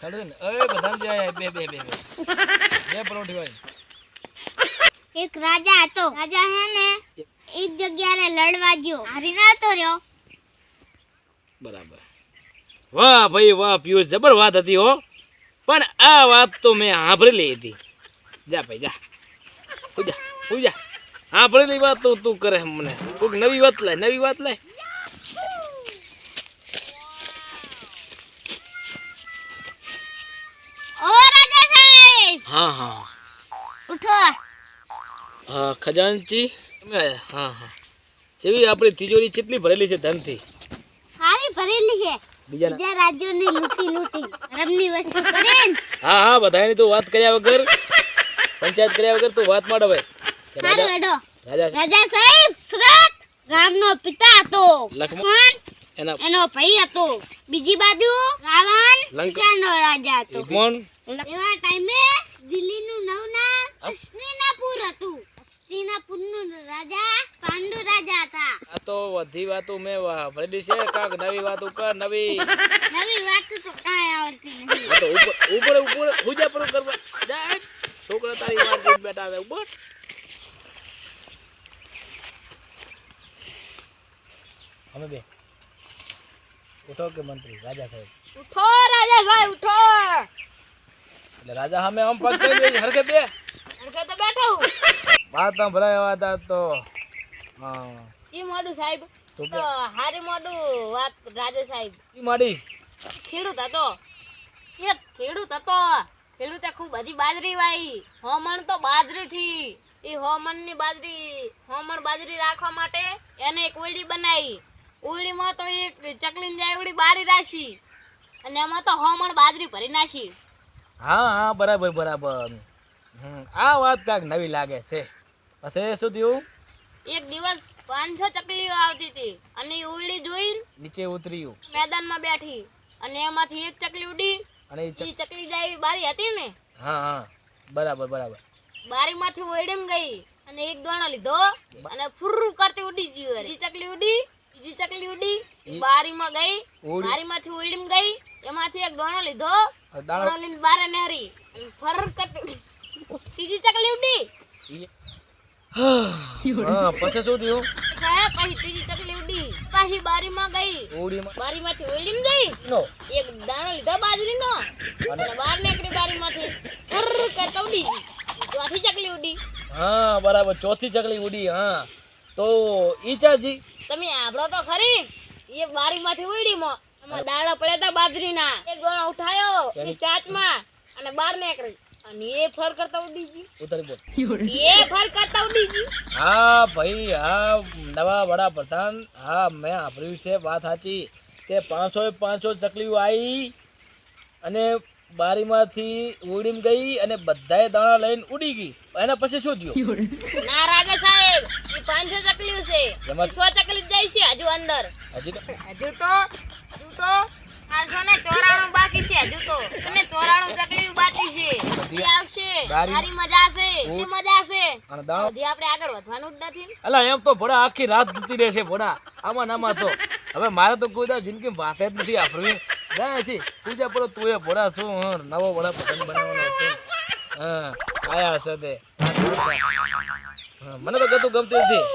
ચાલો ને. અરે બધા જાય. બે બે બે બે. પરોઠી હોય. એક રાજા હતો. રાજા હે ને એક જગ્યાએ લડવા ગયો. હારી ના તો રહ્યો. બરાબર. વાહ ભાઈ વાહ પિયુષ જબર વાત હતી હો. પણ આ વાત તો મેં સાંભળેલી હતી. જા ભાઈ જા. પૂજા પૂજા. સાંભળેલી વાત તો તું કરે મને કોઈક નવી વાત લાય નવી વાત લાય. હા હા. ઉઠો. હા ખજાનચી તમે હા હા. જેવી આપણી તિજોરી કેટલી ભરેલી છે ધનથી? સારી ભરેલી છે. બીજા રાજ્યોની લૂંટી લૂંટી. રમની વસ્તુ કરીને હા હા બધાની તો વાત કર્યા વગર પંચાયત કર્યા વગર તો વાત માંડ હવે. રાજા રાજા સાહેબ સુરત રામનો પિતા હતો. લક્ષ્મણ એનો એનો ભાઈ હતો. બીજી બાજુ રાવણ લંકાનો રાજા હતો. કોણ એવા ટાઈમે હસ્તિનાપુર હતું હસ્તિનાપુરનું રાજા પાંડુ રાજા હતા આ તો બધી વાતો મેં વા- ભરેલી છે કાક નવી વાતો કર નવી નવી વાત તો કાંઈ આવડતી નથી આ તો ઉપર ઉપર ઉપર હુજા પર કરવા જા છોકરા તારી વાત જોઈને બેઠા આવે ઉપર અમે બે ઉઠો કે મંત્રી રાજા સાહેબ ઉઠો રાજા ભાઈ ઉઠો એટલે રાજા સામે આમ પગ કરી દે હરખે બે હરખે તો બેઠો હું વાત તો. ઈ મોડું સાહેબ. તો હારી મોડું વાત રાજે સાહેબ. કી મોડી. ખેડૂત હતો. એક ખેડૂત હતો. ખેડૂતે ખૂબ બધી બાજરી વાઈ. હોમણ તો બાજરી થી એ હોમણની બાજરી હોમણ બાજરી રાખવા માટે એને એક ઓયડી બનાવી ઓયડીમાં તો એક ચકલી જાય ઓયડી બારી રાખી. અને એમાં તો હોમણ બાજરી ભરી નાખી. હા હા બરાબર બરાબર. આ વાત કાંઈક નવી લાગે છે પછી શું થયું એક દિવસ પાંચસો ચકલીઓ આવતી હતી અને એ ઓયડી જોઈ નીચે ઉતર્યું મેદાનમાં બેઠી અને એમાંથી એક ચકલી ઉડી અને એ ચકલી જાય બારી હતી ને હા હા બરાબર બરાબર બારીમાંથી ઓયડીમ ગઈ અને એક દોણો લીધો અને ફુર્રુ કરતી ઉડી ગયું બીજી ચકલી ઉડી બીજી ચકલી ઉડી બારીમાં ગઈ ઉડી. બારીમાંથી ઓયડીમ ગઈ એમાંથી એક દોણો લીધો દોણો લઈને બારે નહેરી અને ફર કરતી ઉડી. ત્રીજી ચકલી ઉડી. હા પછી શું થયું? સાહેબ પછી ત્રીજી ચકલી ઉડી. પાછી બારીમાં ગઈ. બારીમાંથી માં ગઈ. નો. એક દાણો લીધો બાજરીનો. અને? બહાર નીકળી બારીમાંથી ફુર્ર કરતા ઉડી ચોથી ચકલી ઉડી. હા બરાબર ચોથી ચકલી ઉડી હા. તો ઈ ચાજી તમે આભળો તો ખરી. એ બારીમાંથી ઉડીમાં દાડા પડ્યા હતા બાજરીના. એક ગણો ઉઠાયો. એ ચાચમાં. અને બહાર નીકળી. અને એ ફર કરતા ઉડી ગઈ. ઉતરી બોલ. એ ફર કરતા ઉડી ગઈ. હા ભાઈ હા નવા વડાપ્રધાન. હા મેં સાંભળ્યું છે વાત સાચી. કે પાંચસો પાંચસો ચકલીઓ આવી અને બારીમાંથી ઉડીમ ગઈ અને બધાએ દાણા લઈને ઉડી ગઈ. એના પછી શું થયું? ના રાજા સાહેબ એ પાંચસો ચકલીઓ છે. સો ચકલી જાય છે હજુ અંદર. હજી તો હજુ તો હજુ તો પાંચસો ને ચોરાણું બાકી છે હજુ તો. અને ચોરાણું ચકલીઓ બાકી છે બધી એ આવશે બારી- તારી મજા છે એ મજા છે. અને દાણો? હજી આપણે આગળ વધવાનું જ નથી. અલા એમ તો ભોળા આખી રાત જતી રહેશે ભોડા આમાં નામાં તો. હવે મારે તો કોઈ દા જિંદગી વાત જ નથી આપણી. નથી પૂજા પર તું એ ભોડા શું નવો ભોળા પતંગ બનાવવાનો છે. હા આયા છે તે. મને તો ગતું ગમતું નથી.